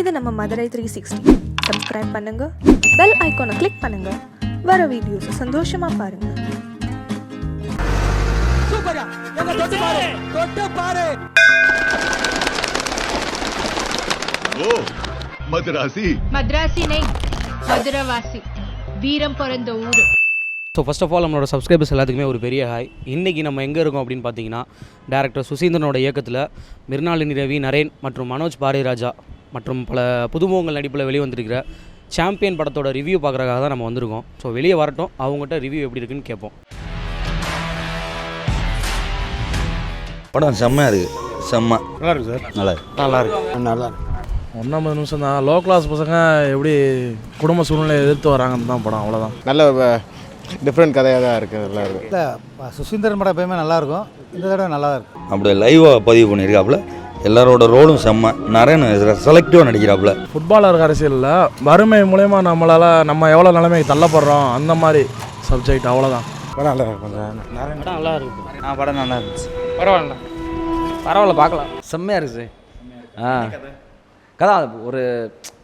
இது நம்ம Madurai three sixty subscribe பண்ணுங்க. பெல் ஐக்கானை கிளிக் பண்ணுங்க. வர வீடியோஸ் சந்தோஷமா பாருங்க. ஓ மதராசி. மதராசி நெய் மதுரவாசி. வீரம் பிறந்த ஊர். ஸோ ஃபஸ்ட் ஆஃப் ஆல் நம்மளோட சப்ஸ்கிரைபர்ஸ் எல்லாத்துக்குமே ஒரு பெரிய ஹாய் இன்றைக்கி நம்ம எங்கே இருக்கோம் அப்படின்னு பார்த்தீங்கன்னா டேரக்டர் சுசீந்திரனோட இயக்கத்தில் மிர்னாலினி ரவி நரேன் மற்றும் மனோஜ் பாரதிராஜா மற்றும் பல புதுமுகங்கள் நடிப்பில் வெளியே வந்திருக்கிற சாம்பியன் படத்தோட ரிவ்யூ பார்க்குறதுக்காக தான் நம்ம வந்திருக்கோம். ஸோ வெளியே வரட்டும். அவங்ககிட்ட ரிவ்யூ எப்படி இருக்குன்னு கேட்போம். படம் செம்மையாக இருக்குது செம்ம. நல்லா இருக்கு சார். நல்லா இருக்கு. நல்லா இருக்கு. நல்லா இருக்கு. ஒன்றாம்பது நிமிஷம் தான். லோ கிளாஸ் பசங்க எப்படி குடும்ப சூழ்நிலையை எதிர்த்து வராங்கன்னு தான் படம். அவ்வளோதான் நல்ல டிஃப்ரெண்ட் கதையாக தான் இருக்குது நல்லா இருக்குது இல்லை சுசீந்திரன் படம் எப்பயுமே நல்லாயிருக்கும் இந்த தடவை நல்லா இருக்கு. அப்படியே லைவாக பதிவு பண்ணியிருக்காப்புல? எல்லாரோட ரோலும் செம்ம. நிறைய செலக்டிவாக நடிக்கிறாப்புல. ஃபுட்பாலர் அரசியலில் வறுமை மூலயமா நம்மளால் நம்ம எவ்வளோ நிலைமைக்கு தள்ளப்படுறோம் அந்த மாதிரி சப்ஜெக்ட் அவ்வளோதான் நல்லா கொஞ்சம். படம் நல்லா இருக்கு. ஆ படம் நல்லா இருந்துச்சு. பரவாயில்ல. பரவாயில்ல பார்க்கலாம். செம்மையாக இருக்குது ஆ. கதை ஒரு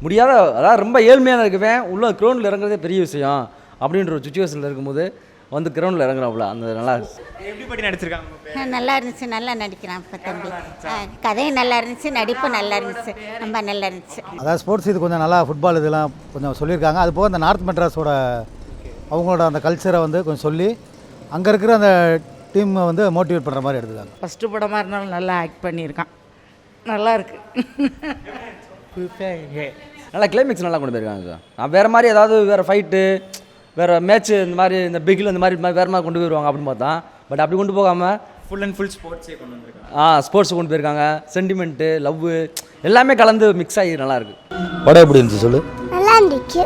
முடியாத அதாவது ரொம்ப ஏழ்மையான இருக்குவேன் உள்ள கிரவுண்டில் இறங்குறதே பெரிய விஷயம். அப்படின்ற ஒரு சுச்சுவேஷனில் இருக்கும்போது வந்து கிரவுண்டில் இறங்குறாப்புல. அந்த நல்லா இருக்கு நல்லா இருந்துச்சு நல்லா நடிக்கிறான் இப்போ தம்பி. கதையும் நல்லா இருந்துச்சு நடிப்பும் நல்லா இருந்துச்சு. ரொம்ப நல்லா இருந்துச்சு. அதாவது ஸ்போர்ட்ஸ் இது கொஞ்சம் நல்லா ஃபுட்பால் இதெல்லாம் கொஞ்சம் சொல்லியிருக்காங்க. அது போக இந்த நார்த் மெட்ராஸோட அவங்களோட அந்த கல்ச்சரை வந்து கொஞ்சம் சொல்லி அங்கே இருக்கிற அந்த டீமை வந்து மோட்டிவேட் பண்ணுற மாதிரி எடுத்துக்காங்க. ஃபஸ்ட்டு படமாக இருந்தாலும் நல்லா ஆக்ட் பண்ணியிருக்கான். நல்லா இருக்கு. நல்லா கிளைமேக்ஸ் நல்லா கொண்டு போயிருக்காங்க சார் நான் வேறு மாதிரி ஏதாவது வேறு ஃபைட்டு வேறு மேட்ச்சு இந்த மாதிரி இந்த பிகில் இந்த மாதிரி வேறு மாதிரி கொண்டு போயிடுவாங்க அப்படின்னு பார்த்தா. பட் அப்படி கொண்டு போகாமல் ஃபுல் அண்ட் ஃபுல் ஸ்போர்ட்ஸே கொண்டு வந்திருக்காங்க. ஆ ஸ்போர்ட்ஸ் கொண்டு போயிருக்காங்க. சென்டிமெண்ட்டு லவ் எல்லாமே கலந்து மிக்ஸ் ஆகி நல்லா இருக்கு. படம் எப்படி இருந்துச்சு சொல்லு? நல்லா இருந்துச்சு.